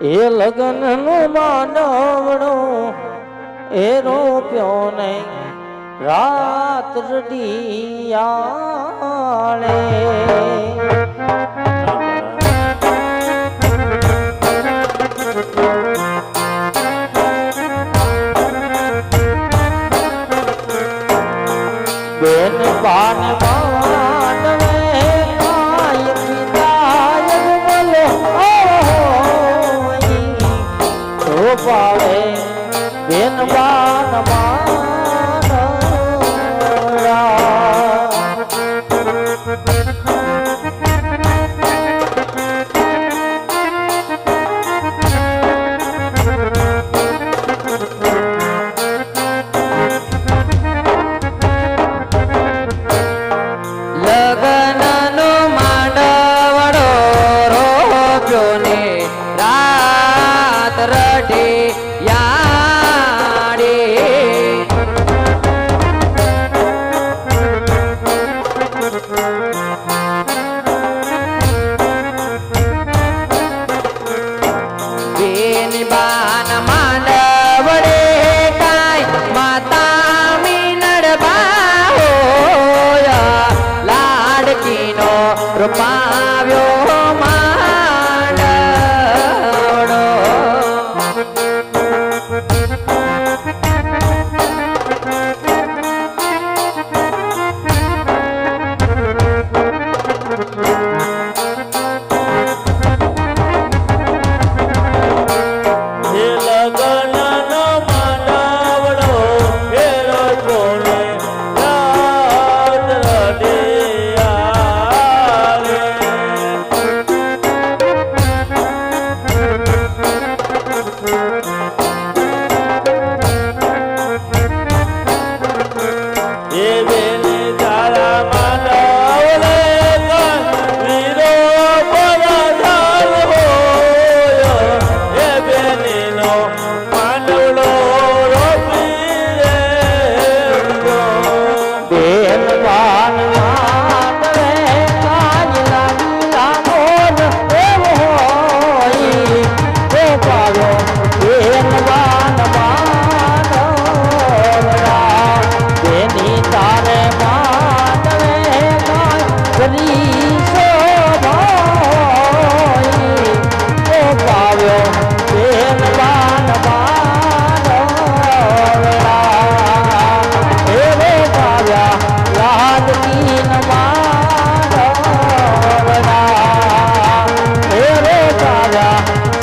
એ લગ્નનું માનવણું એ રોપ્યો નહીં રાત રડિયાળે બેન પાન પા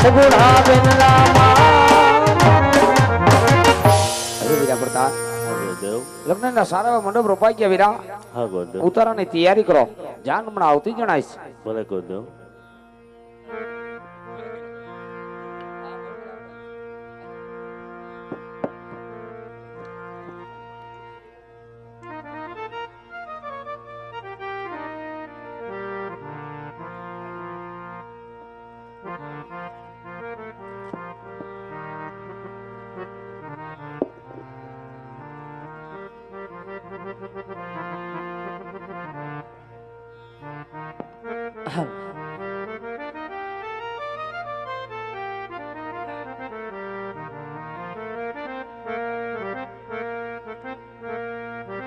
સદગુણા બેન રામા લગ્નના સારા મંડપ રોપાઈ ગયા વીરા. ઉતારાની તૈયારી કરો. જાન હમણાં આવતી જણાઈશ ભલે ગોદેવ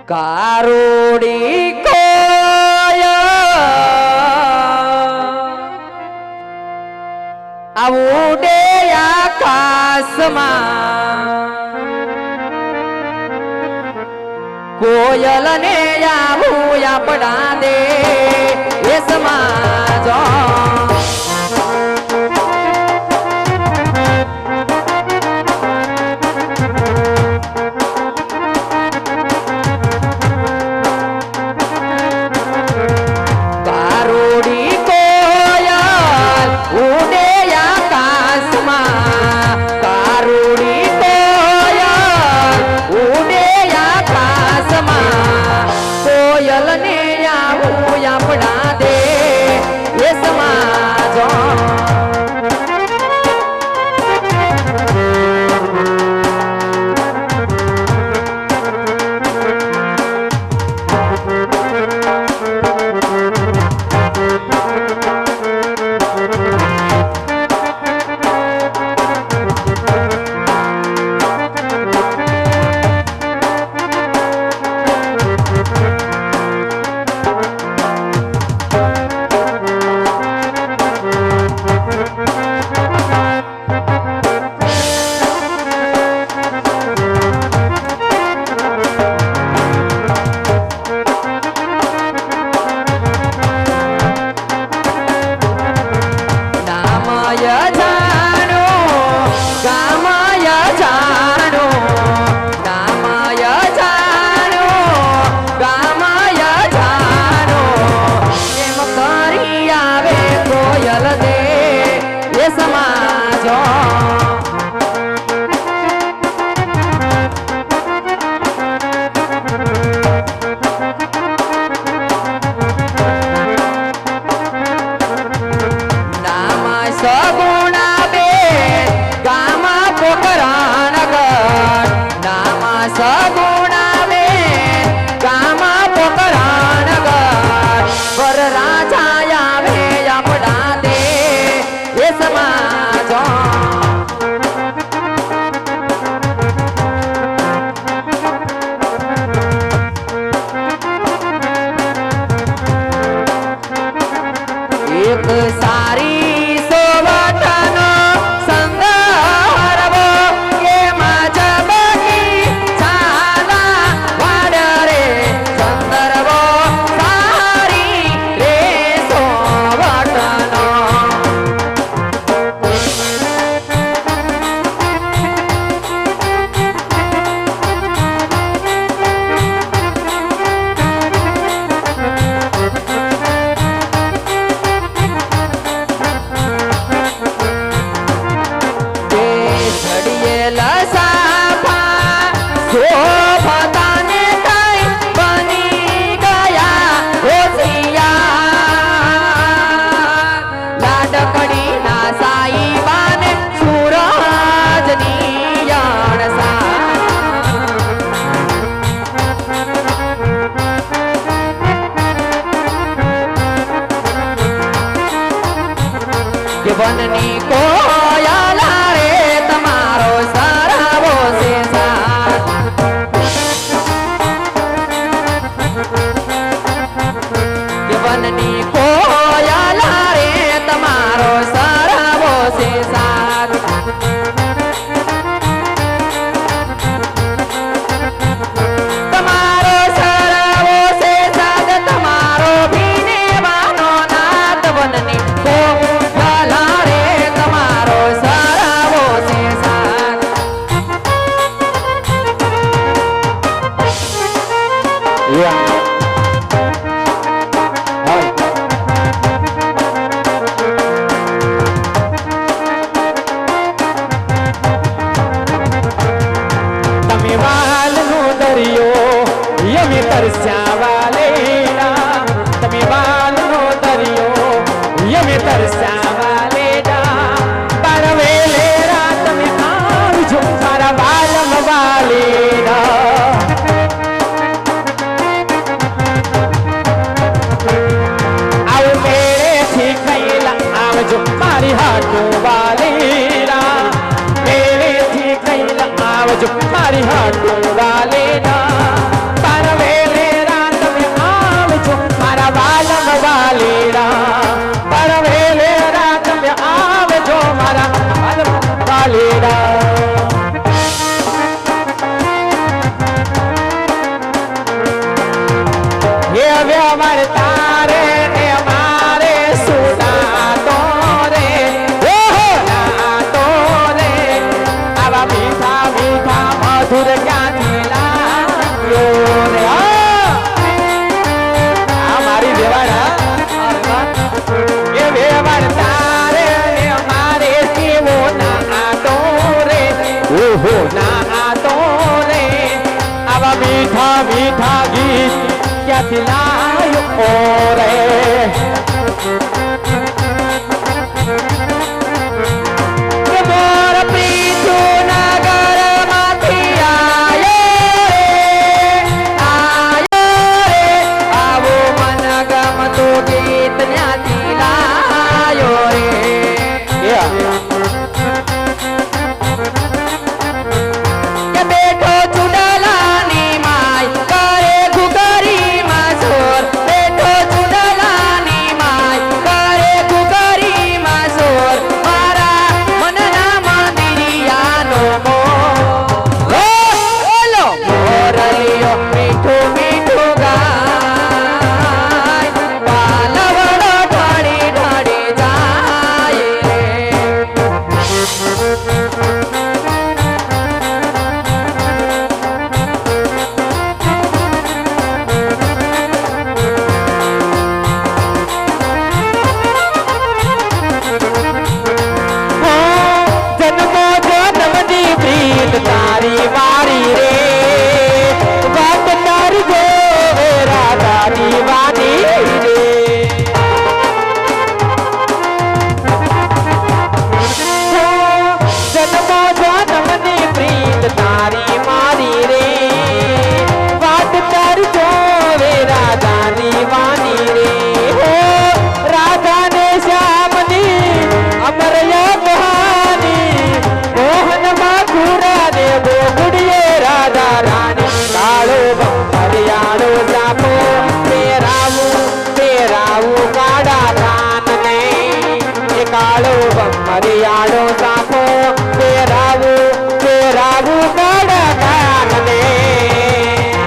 કારોડી કોયા. આવું ડે આકાશમાં. કોયલ ને આવું આપણા દે. એ સમાજો તરસ્યાવાલેરા તમે વાલનો દરિયો યમે તરસ્યાવાલેરા તારા વેલેરા તમે આવજો મારા વાલમ વાલેરા આવ મેરેથી કૈલા આવજો મારી હાટો વાલેરા મેરેથી કૈલા આવજો મારી હાટો